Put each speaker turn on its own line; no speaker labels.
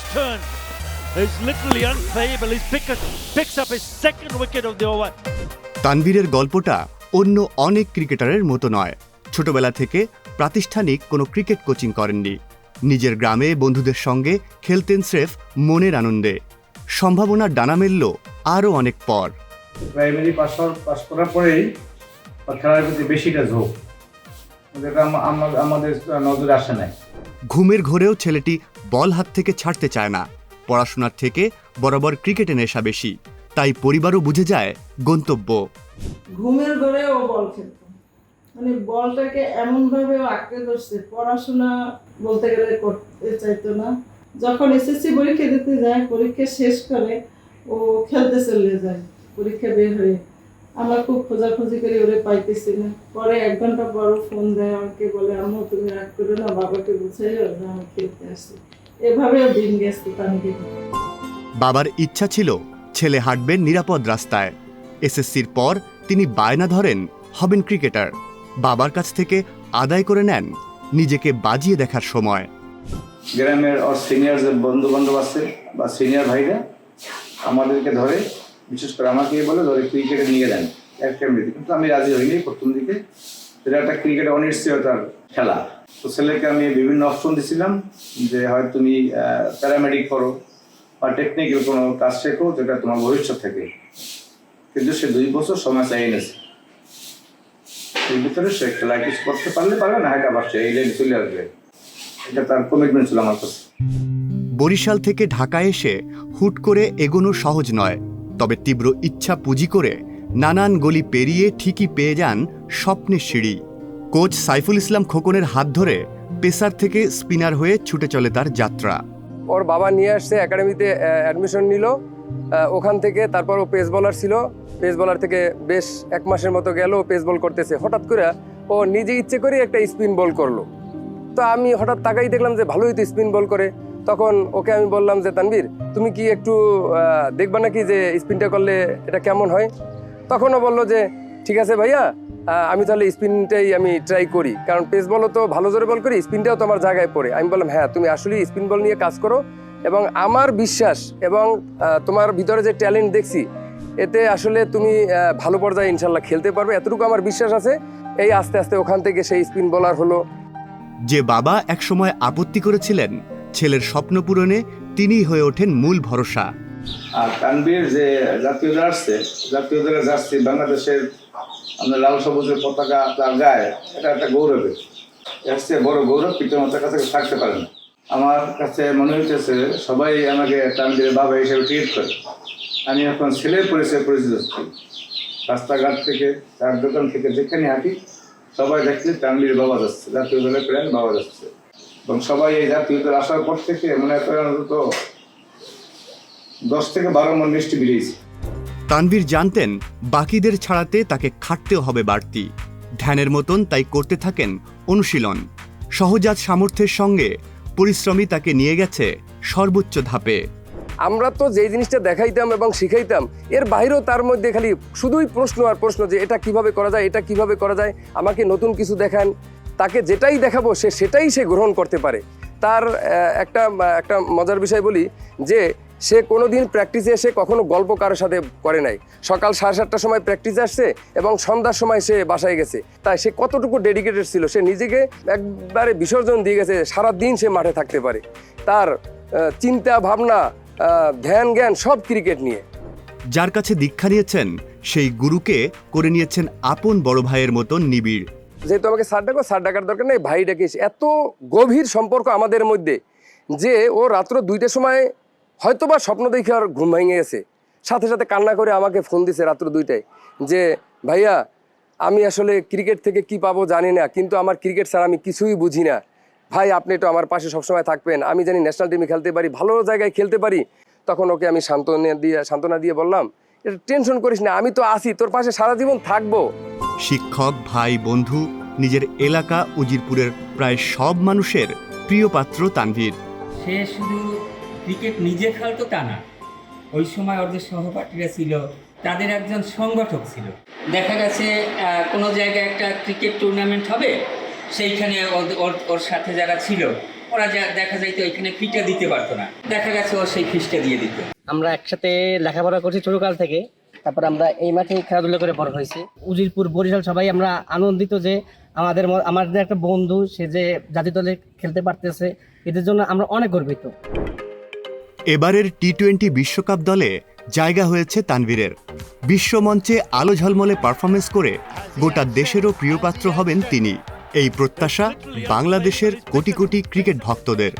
next turn. Is literally unplayable. He's pick picks up his second wicket of the over.
তানভীরের গল্পটা অন্য অনেক ক্রিকেটারের মতো নয়। ছোটবেলা থেকে প্রাতিষ্ঠানিক কোনো ক্রিকেট কোচিং করেননি। নিজের গ্রামে বন্ধুদের সঙ্গে খেলতেন স্রেফ মনের আনন্দে। সম্ভাবনার ডানা মেলল আরও অনেক পর।
প্রাইমারি পাস পাস করার পরেই খেলার প্রতি বেশিটা ঝোঁক। যেটা আমাদের নজরে আসে নাই।
ঘুমের ঘোরেও ছেলেটি বল হাত থেকে ছাড়তে চায় না। পড়াশোনার থেকে বরাবর ক্রিকেটে নেশা বেশি। তাই পরিবারও বুঝে যায় গন্তব্য।
ঘুমের ঘরে ও বল খেলতো। মানে বলটাকে এমনভাবে ও আঁকড়ে ধরছে, পড়াশোনা বলতে গেলে করতে চাইতো না। যখন এসএসসি পরীক্ষা দিতে যায়, পরীক্ষা শেষ করে ও খেলতে চলে যায়, পরীক্ষা বের হয়ে। আমরা খুব খোঁজাখুঁজি করে ওরে পাইতেছি না। পরে এক ঘণ্টা পর ফোন দেয় আমাকে বলে আম্মু তুমি রাগ করো না বাবাকে বুঝাইও যে আমি খেলতে আসি। এভাবেও দিন গেছে তানকে
বাবার ইচ্ছা ছিল ছেলে হাঁটবেন নিরাপদ রাস্তায়। এসএসসির পর তিনি বায়না ধরেন হবেন ক্রিকেটার। বাবার কাছ থেকে আদায় করে নেন নিজেকে বাজিয়ে দেখার সময়।
গ্রামের ওর সিনিয়র বন্ধু বান্ধব আছে বা সিনিয়র ভাইরা আমাদেরকে ধরে বিশেষ করে আমাকে বলে, ধরে ক্রিকেটে নিয়ে দেন একাডেমিতে কিন্তু আমি রাজি হইনি প্রথম দিকে। এটা একটা ক্রিকেট অনিশ্চয়তার খেলা। তো ছেলেকে আমি বিভিন্ন অপশন দিছিলাম যে হয় তুমি প্যারামেডিক করো বা টেকনিক্যাল কোনো কাজ শেখো যেটা তোমার ভবিষ্যৎ থেকে। কিন্তু সে দুই বছর সময় চাই এনেছে এর ভিতরে সে খেলায় কিছু করতে পারলে পারবে না, হয়তো আবার সে এই লাইনে চলে আসবে। এটা তার কমিটমেন্ট ছিল আমার কাছে।
বরিশাল থেকে ঢাকায় এসে হুট করে এগোনো সহজ নয়। তবে তীব্র ইচ্ছা পুঁজি করে নানান গলি পেরিয়ে ঠিকই পেয়ে যান স্বপ্নের সিঁড়ি। কোচ সাইফুল ইসলাম খোকনের হাত ধরে পেসার থেকে স্পিনার হয়ে ছুটে চলে তার যাত্রা।
ওর বাবা নিয়ে আসছে, একাডেমিতে অ্যাডমিশন নিল। ওখান থেকে তারপর ও পেস বলার ছিল। পেস বলার থেকে বেশ এক মাসের মতো গেল পেস বল করতেছে। হঠাৎ করে ও নিজে ইচ্ছে করে একটা স্পিন বল করল। তো আমি হঠাৎ তাকাই দেখলাম যে ভালোই তো স্পিন বল করে। তখন ওকে আমি বললাম যে তানবীর তুমি কি একটু দেখবা নাকি যে স্পিনটা করলে এটা কেমন হয়? তখন ও বলল যে, ঠিক আছে ভাইয়া আমি তাহলে স্পিনটাই আমি ট্রাই করি। কারণ পেস বলও তো ভালো জোরে বল করি, স্পিনটাও তো আমার জায়গায় পড়ে। আমি বললাম হ্যাঁ তুমি আসলে স্পিন বল নিয়ে কাজ করো এবং আমার বিশ্বাস এবং তোমার ভিতরে যে ট্যালেন্ট দেখছি, এতে আসলে তুমি ভালো পর্যায়ে ইনশাল্লাহ খেলতে পারবে। এতটুকু আমার বিশ্বাস আছে, এই আস্তে আস্তে ওখান থেকে সেই স্পিন বলার হলো।
যে বাবা একসময় আপত্তি করেছিলেন ছেলের স্বপ্ন পূরণে তিনিই হয়ে ওঠেন মূল ভরসা।
আর তানবীর যে জাতীয় দল আসছে জাতীয় দলের জার্সি বাংলাদেশের আমরা লাল সবুজের পতাকা তার গায়ে, এটা একটা গৌরবের। চেয়ে বড় গৌরব পিতামাতার কাছে থাকতে পারে না। আমার কাছে মনে হইতেছে, সবাই আমাকে তানবীরের বাবা হিসেবে ট্রিট করে। আমি এখন ছেলের পরিচয় পরিচিত হচ্ছি। রাস্তাঘাট থেকে চার দোকান থেকে যেখানে হাঁটি, সবাই দেখছে তানবীর বাবা যাচ্ছে জাতীয় দলের প্ল্যান বাবা যাচ্ছে। এবং সবাই এই জাতীয় আসার পর থেকে মনে করেন অন্তত দশ থেকে বারো মন মিষ্টি বেরিয়েছে।
তানভীর জানতেন বাকিদের ছাড়াতে তাকে খাটতেও হবে বাড়তি। ধ্যানের মতন তাই করতে থাকেন অনুশীলন। সহজাত সামর্থ্যের সঙ্গে পরিশ্রমী তাকে নিয়ে গেছে সর্বোচ্চ ধাপে।
আমরা তো যেই জিনিসটা দেখাইতাম এবং শিখাইতাম এর বাইরেও তার মধ্যে খালি শুধুই প্রশ্ন আর প্রশ্ন যে এটা কীভাবে করা যায় এটা কীভাবে করা যায় আমাকে নতুন কিছু দেখান। তাকে যেটাই দেখাবো সে সেটাই সে গ্রহণ করতে পারে। তার একটা একটা মজার বিষয় বলি যে সে কোনো দিন প্র্যাকটিসে এসে কখনো গল্প কারোর সাথে করে নাই। সকাল সাড়ে সাতটার সময় প্র্যাকটিস আসছে এবং সন্ধ্যার সময় সে বাসায় গেছে। তাই সে কতটুকু ডেডিকেটেড ছিল সে নিজেকে একবারে বিসর্জন দিয়ে গেছে সারা দিন সে মাঠে থাকতে পারে। তার চিন্তা, ভাবনা ধ্যান, জ্ঞান সব ক্রিকেট নিয়ে।
যার কাছে দীক্ষা নিয়েছেন, সেই গুরুকে করে নিয়েছেন আপন বড় ভাইয়ের মতন নিবিড়।
যেহেতু আমাকে স্যার ডাকো, স্যার ডাকার দরকার নেই, ভাই ডাকিস। এত গভীর সম্পর্ক আমাদের মধ্যে যে ও রাত্র দুইটার সময় হয়তো বা স্বপ্ন দেখে আর ঘুম ভেঙে গেছে। সাথে সাথে কান্না করে আমাকে ফোন দিছে রাত্র দুইটায় যে, ভাইয়া, আমি আসলে ক্রিকেট থেকে কি পাবো জানি না, কিন্তু আমার ক্রিকেট স্যার আমি কিছুই বুঝি না। ভাই, আপনি তো আমার পাশে সবসময় থাকবেন। আমি জানি ন্যাশনাল টিমে খেলতে পারি, ভালো জায়গায় খেলতে পারি। তখন ওকে আমি সান্ত্বনা দিয়ে সান্ত্বনা দিয়ে বললাম, এটা টেনশন করিস না, আমি তো আছি, তোর পাশে সারা জীবন থাকব।
শিক্ষক ভাই বন্ধু নিজের এলাকা উজিরপুরের প্রায় সব মানুষের প্রিয় পাত্র তানভীর।
সে শুধু ক্রিকেট নিজে খেলতো তা না। ওই সময় ওর যে সহপাঠীরা ছিল তাদের একজন সংগঠক ছিল। দেখা গেছে কোনো জায়গায় একটা ক্রিকেট টুর্নামেন্ট হবে সেইখানে ওর ওর সাথে যারা ছিল ওরা যা- দেখা যাইতো ওইখানে ফিটা দিতে পারতো না। দেখা গেছে ও সেই ফিসটা দিয়ে দিত।
আমরা একসাথে লেখাপড়া করছি ছোটকাল থেকে। তারপর আমরা এই মাঠে খেলাধুলা করে বড় হয়েছি। উজিরপুর, বরিশাল সবাই আমরা আনন্দিত যে আমাদের আমাদের একটা বন্ধু, সে যে জাতীয় দলে খেলতে পারতেছে, এদের জন্য আমরা অনেক গর্বিত।
এবারের টি টোয়েন্টি বিশ্বকাপ দলে জায়গা হয়েছে তানভীরের। বিশ্বমঞ্চে আলো ঝলমলে পারফরমেন্স করে গোটা দেশেরও প্রিয়পাত্র হবেন তিনি। এই প্রত্যাশা বাংলাদেশের কোটি কোটি ক্রিকেট ভক্তদের।